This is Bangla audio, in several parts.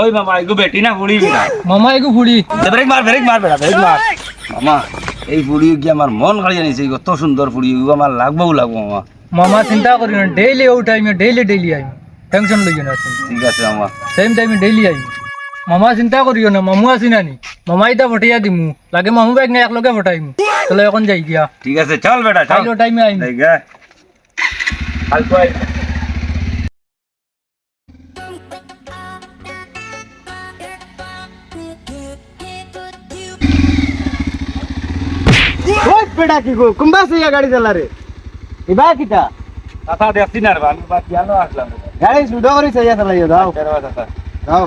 ওই মামা এগো বেটি না ফুড়ি বেটা মামা এগু ফুড়ি ব্রেক মার ব্রেক মার বেটা ব্রেক মার। মামা এই ফুড়ি কি আমার মন খালি জানিছে কত সুন্দর এগো আমার লাগবো লাগবো মামা। মামা চিন্তা করি না ডেইলি ও টাইমে ডেইলি ডেইলি আইম। টেনশন লইও না ঠিক আছে মামা। সেম টাইমে ডেইলি আইম। মামা চিন্তা করিও না মামু আছি নানি মামা ইটা ফটিয়া দিমু। লাগে মামু ব্যাগ না একলগে ফটাইমু চলো এখন যাই গিয়া। ঠিক আছে চল বেটা চল। টাইমে গে কালকে আই ওই বেটা কি গো কুম্বা সিয়া গাড়ি চালা রে ইবা কিটা কথা দেখছি না রে আমি বাদ কেন আসলাম গাড়ি সুদা করে চাইয়া চালাইও দাও তেরো কথা দাও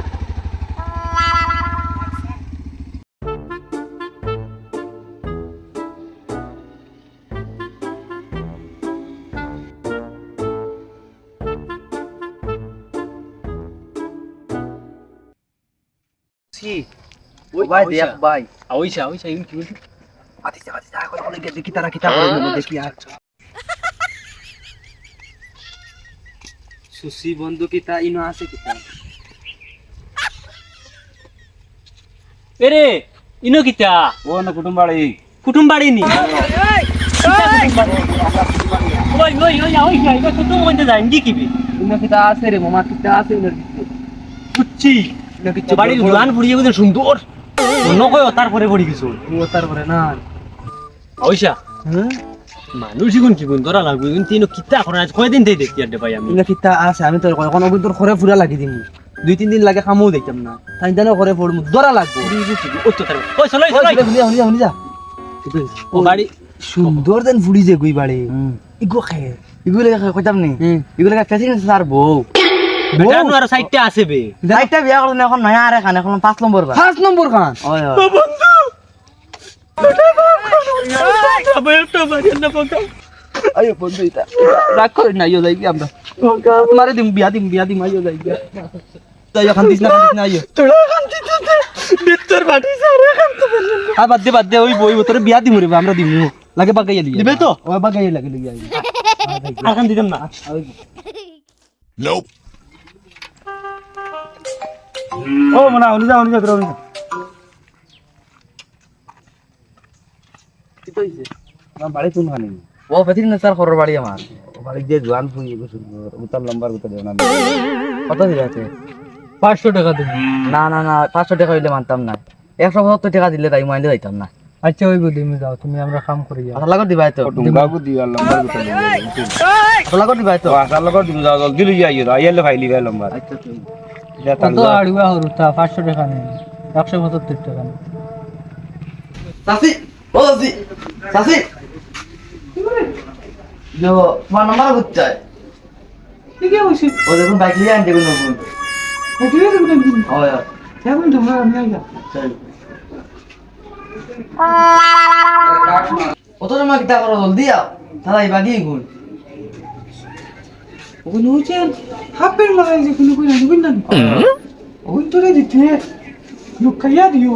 ভাই দেখ ভাই আইসা আইসা ইন কি আতিসা আতিসা কই বলে গেছে কি তারা কিতা করে দেখি আর সুসি বন্ধু কিতা ইনো আছে কিতা এরে ইনো কিতা ও না নি? ওই ওই ওই ওই ওই। কুটুম কইতে যাই কি কিবি? ইনো কিতা আছে রে মামা কিতা আছে ইনো কিতা বাড়ির জোয়ান ফুড়িয়ে বুঝে সুন্দর। অন্য কই তারপরে পড়ি কিছু ও তারপরে না। আইসা হ্যাঁ? মানুষ ইগুন কি গুণ ধরা লাগবে কিন্তু ইনো কিতা করে আজ কয়দিন থেকে দেখি আর ভাই আমি? কিতা আছে আমি তোর কোনো কিন্তু তোর ঘরে ফুরা লাগি দিমু। দুই তিন দিন লাগে খামও দেখতাম না। তাই জানো ঘরে পড়মু দরা লাগবো। ওই তো তার ওই চলো চলো শুনি যা শুনি যা ও বাড়ি সুন্দর দেন ফুড়ি যে গুই বাড়ি। ইগো খায়। ইগো লাগে কইতাম নি? ইগো লাগে প্রেসিডেন্ট স্যার বউ বেটা আর সাইডটা আছে বে। একটা বিয়া করলেন এখন নয়া আরে খান এখন পাঁচ নম্বর খান পাঁচ নম্বর খান ওই ওই আয়ো বন্ধু এটা রাগ করে না আইও যাই গিয়া আমরা মারে দিম বিয়া দিম বিয়া দিম আইও যাই গিয়া তাই এখন দিস না দিস না আইও ভিতর বাড়ি সারে খান তো আর বাদ দে বাদ দে ওই বই তোরে বিয়া দিম রে আমরা দিম লাগে বাগাইয়া লিয়া দিবে তো? ওই বাগাইয়া লাগে লিয়া আর খান দিতাম না ও মনা উনি যা উনি যা উনি যা আমার বাড়ি কোন খানি ও প্রেসিডেন্ট স্যার খরর বাড়ি আমার। বাড়ি দিয়ে জোয়ান ফুড়ি সুন্দর উতার লম্বার উতার দেও না কত দিলে পাঁচশো টাকা দিবি। না না না পাঁচশো টাকা হইলে মানতাম না। একশো পঁচাত্তর টাকা দিলে তাই মাইলে যাইতাম না। আচ্ছা ওই দিমি যাও তুমি আমরা কাম করি যাও। তো দিও দেও তো তুমি যাও জলদি লই আইও আইলে ফাইলি ভাই লম্বার। এটা কত তাল আড়ুয়া হরু তা পাঁচশো টাকা নেই একশো পঁচাত্তর টাকা নেই। সাসি ও সাসি जो তোমার নাম্বার করতে চাই ঠিক আছে ও দেখুন বাইক নিয়ে আনতে কোনো ঠিক আছে ওই ওই কেমন তোমরা আমি আইয়া চল। কত সময় কিতা করো জলদি আও দাদা এই বাগি গুণ ওগুলো হচ্ছে হাফের লাগাই যে কোনো কোনো নিবেন না ওই তোরে দিতে। লোক খাইয়া দিও।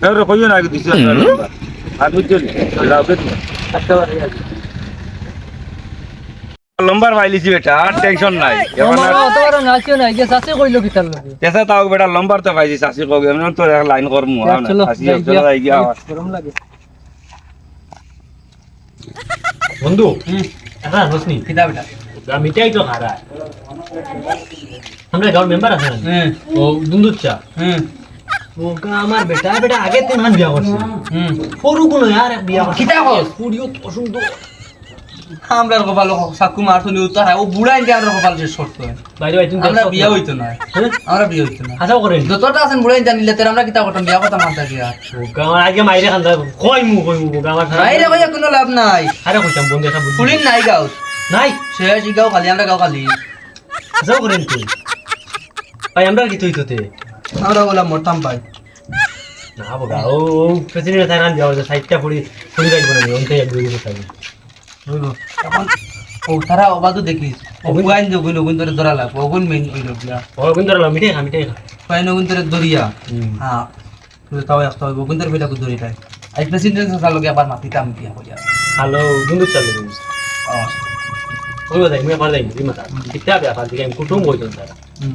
নেও নেও রে কইও না আগে দিছো আর বুঝছ নি লাউকে লম্বার বেটা আর টেনশন নাই। তাও বেটা তো পাইছি চাষি কবে লাইন করমু বন্ধু তো আমরা গাঁর মেম্বার আছে ও দুন্দুর চা হুম। ও আমার বেটা বেটা আগে তিন মান বিয়া করছে। হুম সরু কোনো আর বিয়া করছে। কিতা কস? পুরিও তো সুন্দর আমরা কপাল সাকু উত্তর হয়। ও বুড়া ইন্ডিয়া আমরা কপাল শেষ করতো বাইরে বাইরে তুমি আমরা বিয়া হইতো না। আমরা বিয়া হইতো না। করেন। যতটা আছেন বুড়া ইন্ডিয়া নিলে তোর আমরা কিতা করতাম? বিয়া কথা মানতা কি আর আমার আগে মাইরে খান্দা কই মু কই মু আমার নাই রে ভাইয়া কোনো লাভ নাই। আরে কইতাম বন্ধু এটা বুদ্ধি পুলিন নাই গাও। নাই? শেষ গাও খালি আমরা গাও খালি। হাসাও করেন তুই ভাই আমরা কি তুই তোতে আমরা বললাম মরতাম ভাই না বোকা ও ও প্রেসিডেন্ট তাই রান যাওয়া সাইডটা পড়ি পড়ি যাইব না ওনতে এক দুই থাকবে এখন ও তারা অবাদও দেখিস ওগুন যগুন ওগুন তোরে ধরা লাগবো ওগুন মেইন ওই লোকলা ও কিন্তু রালা মিটে খা মিটে খা। পাইন ওগুন তোরে দরিয়া হ্যাঁ তুই তাও আসতে হবে ওগুন তোরে বেটা দরি তাই আই প্রেসিডেন্ট সাল লগে আবার মাতিতাম দিয়া কইয়া। হ্যালো কিন্তু চালু ও ওই যাই মুই আমার যাই দি মাথা কিতা বিয়া ফাল দিকে কুটুম বইজন তারা। হুম।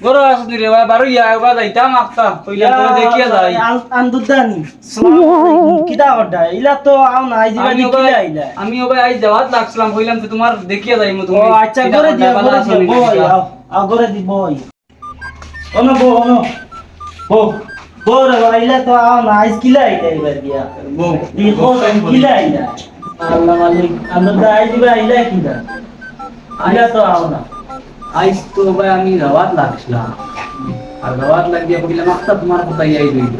বড় আসনি রে ভাই বারো ইয়া এবার যাইতাম আখতাম কইলাম তোরে দেখিয়া যাই। আন্দুদানি কিদা হডা ইলা তো আও না আইজি আমি বানি ওকে কিলা আমি ওকে আজ যাওয়াত লাগছিলাম কইলাম তো তোমার দেখিয়া যাইমু ও আচ্ছা করে দিয়া করে দিয়া বই আও করে দি বই ono বো ono বো বো রে ইলা তো আও না আইজ কিলা আইতা এবার দিয়া বউ, দি বো কিলা আইলা? আল্লাহ মালিক আন্দুদা আইজি বা ইলা কিদা ইলা তো আও না। আইস তো ভাই আমি যাওয়াত লাগছিলাম। আর যাওয়াত লাগিয়ে কইলাম আচ্ছা তোমার কোথায় আই রইল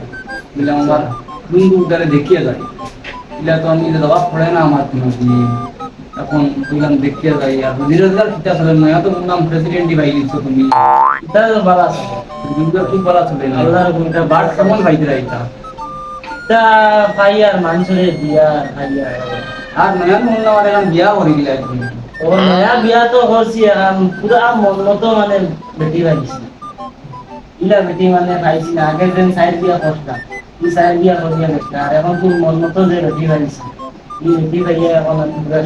বললাম, আমার বন্ধু দ্বারা দেখিয়ে যাই। ইলা তো আমি যাওয়াত পড়ে না আমার কোনো এখন কইলাম দেখিয়ে যাই। আর নিরোজগার কিতা চলে? নয়া তো নাম প্রেসিডেন্টই ভাই লিখছো তুমি। ইতা তো বালা নিরোজগার খুব ভালো চলে? না আল্লাহর গুণটা বাট কেমন ভাইতে রাইতা তা ভাই আর মানুষের দিয়া ভাই আর নয়া মনে আমার বিয়া করে গেলে তুমি ও নয়া বিয়া তো করছি পুরা মন মতো মানে বেটি পাইছি ইলা বেটি মানে পাইছি না আগে যেন সাইড বিয়া করতাম এই সাইড বিয়া করিয়া গেছে আর এখন তোর মন মতো যে বেটি পাইছি এই বেটি পাইয়া এখন আমি পুরা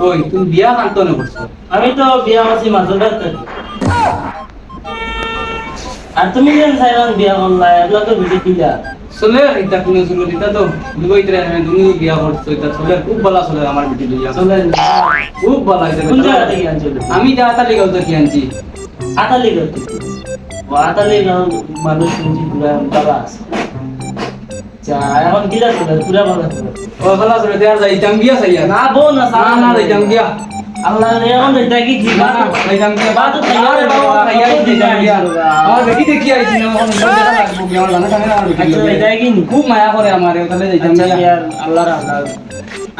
ওই তুমি বিয়া কান্ত না করছ আমি তো বিয়া করছি মাজুদার থেকে আর তুমি যেন সাইবান বিয়া করলা এগুলো তো বেটি দিলা চলে এটা কোনো শুরু দিতা তো। দুই ত্রে আমি দুই বিয়া করছ এটা চলে। খুব ভালো চলে আমার বেটি লইয়া চলে খুব ভালো হয়েছে কোন জায়গা থেকে আনছিল আমি তাড়াতাড়ি গাউতে কি আনছি। আতালি করতে ও আতালি গাঁও মানুষ শুনছি পুরা বাবা আছে। যা এখন কিলা চলে পুরা চলে ও ভালো চলে দেয়া যাইতাম বিয়া চাইয়া। না বো না না না যাইতাম বিয়া আল্লাহ রে এখন এটা কি কি আরে বাবা খাইয়া আমার বেটি দেখি আইছি না এখন দেখা লাগবো বিয়া আমার জানা থাকে না আমার বেটি আচ্ছা কি খুব মায়া করে আমার তাহলে যাইতাম আচ্ছা আল্লাহর আল্লাহ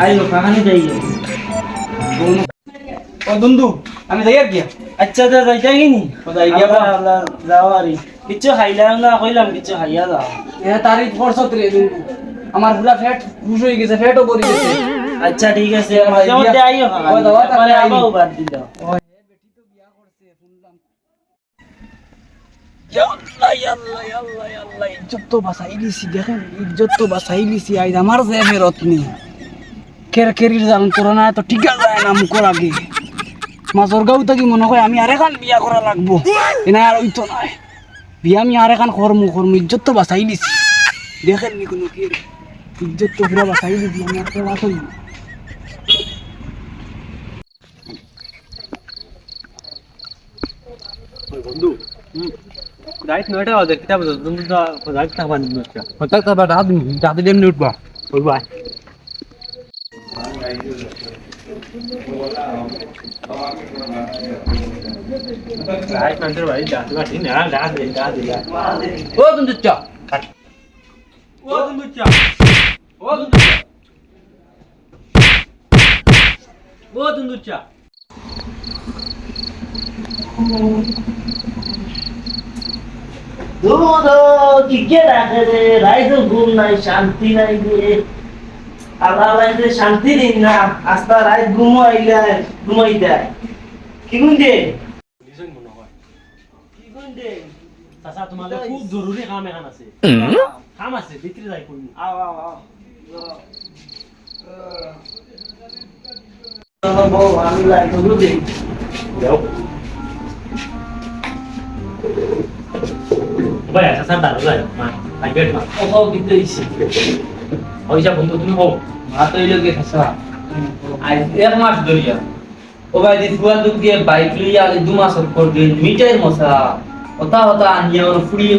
আইলো কাহানি যাই ও বন্ধু আমি যাই আর গিয়া। আচ্ছা যাইতা কি নি যাই গিয়া আল্লাহ যাও আরি কিছু খাইলাম না কইলাম কিছু খাইয়া যাও। এ তারিখ রে বন্ধু। আমার পুরা ফ্যাট খুশ হয়ে গেছে ফ্যাটও করে গেছে। আচ্ছা ঠিক আছে দিয়া- আইও। ও দাওয়াত তারপরে আবার বাদ দিল। ইজ্জত তো বাঁচাই দিছি দেখেন ইজ্জত তো বাঁচাই দিছি আমার যে ফেরত কের তো ঠিকা আগে। মাজর গাঁও থাকি মনে হয় আমি আরেকান বিয়া করা লাগবো। এনা আর নাই। বিয়া আমি আরেকান করমু করমু ইজ্জত তো বাঁচাই দিছি। দেখেন নি কোনো কি ইজ্জত তো পুরা বাঁচাই দিছি আমি আর কেউ বাঁচাই বন্ধু রাইট নয়টা বাজে কিতা বাজে তুমি তো রাইট থাকবা নি হঠাৎ আবার রাত রাতে এমনি উঠবা ওই বাই রাইট নয়টার বাড়ি যাতে পারি না রাত দিন রাত দিন ও তুমি চা ও তুমি চা ও তুমি চা ও তুমি চা দুধ কিকে রাখে রে রাইতো ঘুম নাই শান্তি নাই রে। আল্লাহ রাইতে শান্তি দিন না আস্তা রাইত ঘুমো আইলা ঘুমাই দেয় কি কি দে? চাচা তোমাদের খুব জরুরি কাম এখন আছে। কাম আছে ভিতরে যাই করব আও আও আও। আমি লাইটগুলো দেই যাও ভাই চাচা দাঁড়ো যাই মা। ভাই বেট মা কোথাও দিতে ইসি ওইসা বন্ধু তুমি হোক হাত হইল গে খাসা আজ এক মাস ধরিয়া ও ভাই দি ফুয়া দুক দিয়ে বাইক লইয়া আজ দু মাস পর দিন মিটাই মশা। হতা হতা আনিয়া ওর ফুড়িয়ে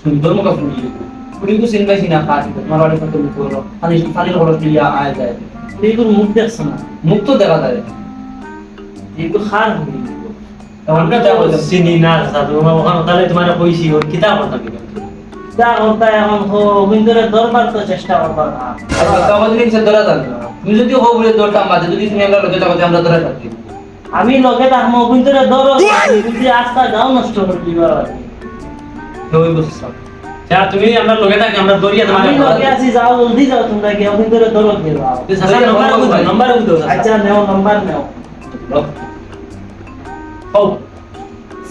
সুন্দর মতো ফুড়ি ফুড়ি তো সিন পাইছি না কাজ তোমার বাড়ি কত মুখ করো পানি পানির খরচ দিয়ে আয় যায়। এইগুলো মুখ দেখছ না। মুখ তো দেখা যায়। এইগুলো খার হবি আমরা যা বললাম চিনি না চাচা ওখানে তাহলে তোমার কইছি ওর কিতাব কথা যা করতা এখন হো অভিন্দরে দরবার তো চেষ্টা করবা না। তো ধরা থাকবে তুমি যদি হো বলে দৌড়তাম বাজে যদি তুমি আমরা লোকে থাকো আমরা ধরা থাকবি। আমি লগে থাকব অভিন্দরে দর যদি আস্থা গাও নষ্ট করে দিবার ওই বুঝছিলাম যা তুমি আমরা লগে থাকি আমরা দরিয়া তোমার লগে আছি যাও জলদি যাও তোমরা গিয়ে অভিন্দরে দর দিবা চাচা নম্বর নম্বর আচ্ছা নেও নাম্বার নেও।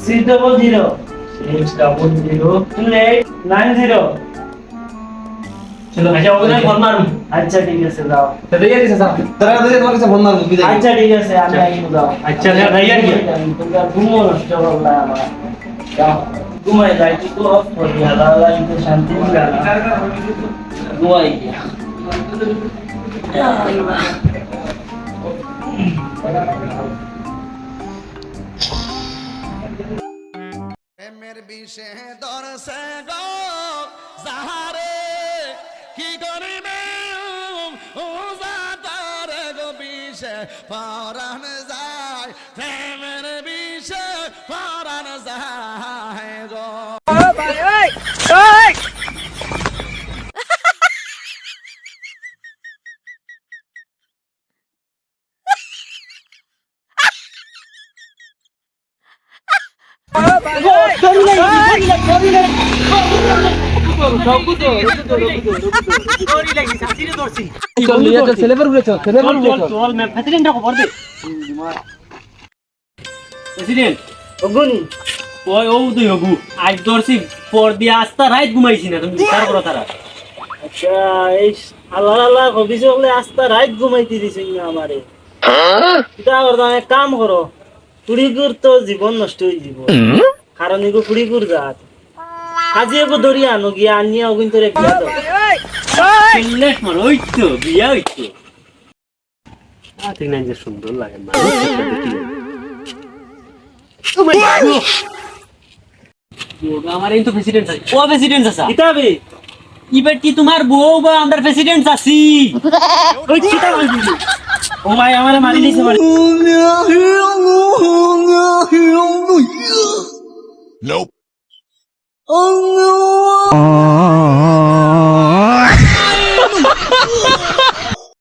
Six double zero six double zero two eight nine zero. চলো আচ্ছা ওখানে ফোন মারুন। আচ্ছা ঠিক আছে যাও। তো দিয়ে দিছে স্যার। তারা দিছে তোমার কাছে ফোন মারবো বিদায়। আচ্ছা ঠিক আছে আমি আইব যাও। আচ্ছা যা যাই আর কি? তোমরা ঘুমো নষ্ট করলা আমার। যাও। ঘুমাই যাই তুই তো অফ করবি আল্লাহ আল্লাহ কিন্তু শান্তি না ঘুমাই গিয়া। প্রেমের বিষে দরসে গো। সাহারে কি করিবে? ও যাতার গো বিষে পরাণ যায়। প্রেমের আস্তা রাইত ঘুমাইছি না তুমি বিচার করো তারা আচ্ছা এই আল্লাহ আস্তা রাত ঘুমাইতে দিছে না আমারে এটা কাম করো কুড়িগুর তো জীবন নষ্ট হয়ে যাব কারণ এগো জাত? আজি এগো দরিয়া আনো গিয়া আনিয়া অগুন তোরে বিয়া দাও। চিল্লেট মার ওই তো বিয়া ওই তো। ঠিক না যে সুন্দর লাগে মানুষ আমার এই তো প্রেসিডেন্ট আছে। ও প্রেসিডেন্ট আছে। ইবার কি তোমার বউ বা আমরা প্রেসিডেন্ট আছি? ওই ও মাই আমারে মারি মারি Nope. Oh no.